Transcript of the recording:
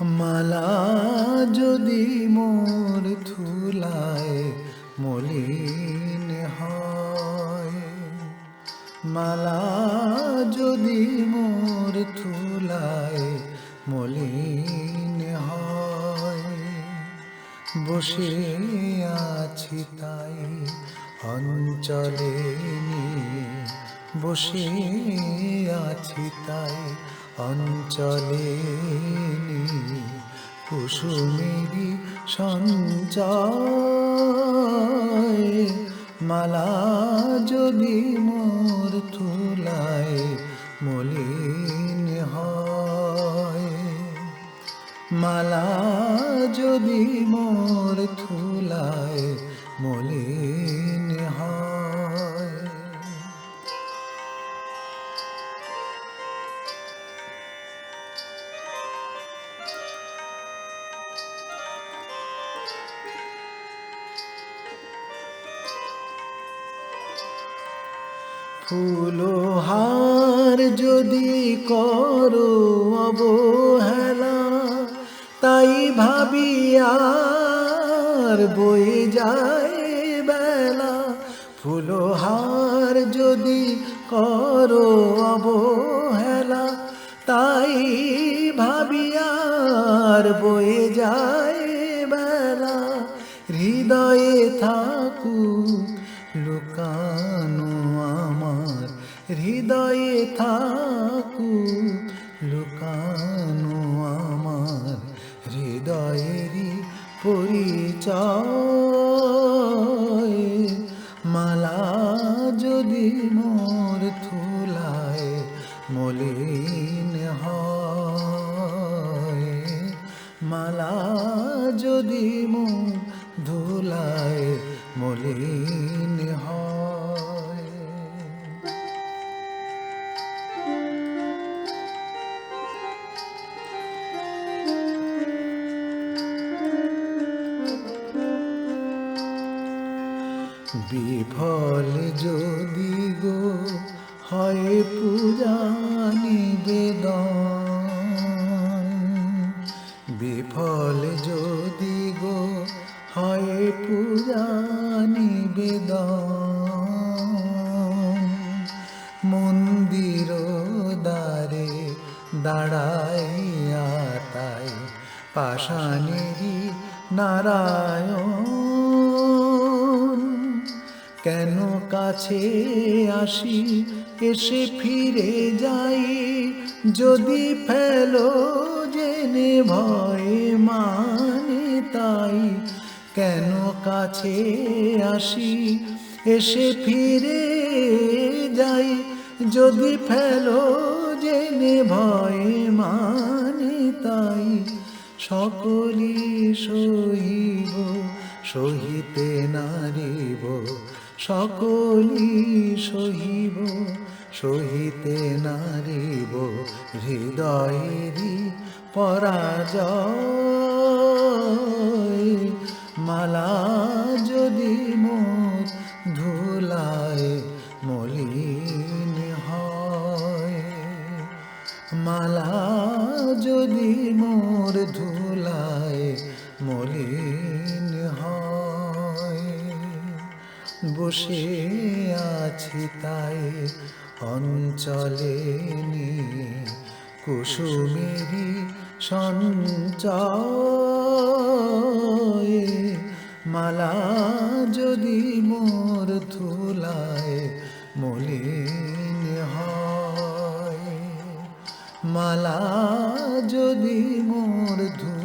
মালা যদি মোর ধুলায়, মলিন হয়। মালা যদি মোর ধুলায়, মলিন হয়। বসে আছি তাই অঞ্চলে নিয়ে বসে আছি তাই অঞ্চলে নিয়ে কুসুমেরই সঞ্চয়। মালা যদি মোর তুলায় মলিন হয়। মালা যদি মোর থুলায় মলিন ফুলহার যদি করো অবহেলা, তাই ভাবি আর বয়ে যায় বেলা। ফুলহার যদি করো অবহেলা, তাই ভাবি আর বয়ে যায় বেলা। হৃদয়ে থাকুক হৃদয়ে থাকু লুকানো আমার হৃদয়েরই পরিচয়। মালা যদি মোর থুলায় মলিন হয়। মালা যদি মোর ধুলায়, মলিন বিফল যদি গো হয় পূজা নিবেদন বিফল যদি গো হয় পূজা নিবেদন মন্দির দ্বারে দাঁড়াইয়া তাই পাশানেরই নারায়ণ কেন কাছে আসি? এসে ফিরে যাই। যদি ফেলো জেনে ভয়ে মানে তাই। কেন কাছে আসি? এসে ফিরে যাই। যদি ফেলো জেনে ভয়ে মানে তাই। সকলি সহিব, সহিতে নারিব সকলি সহিব, সহিতে নারিব, হৃদয়েরই পরাজয়। মালা যদি মোর ধুলায়, মলিন হয়। মালা যদি মোর ধুলায়, মলিন বসে আছি তাই অঞ্চলে নিয়ে কুসুমেরই সঞ্চয় মালা যদি মোর ধুলায় মলিন হয়। মালা যদি মোর ধু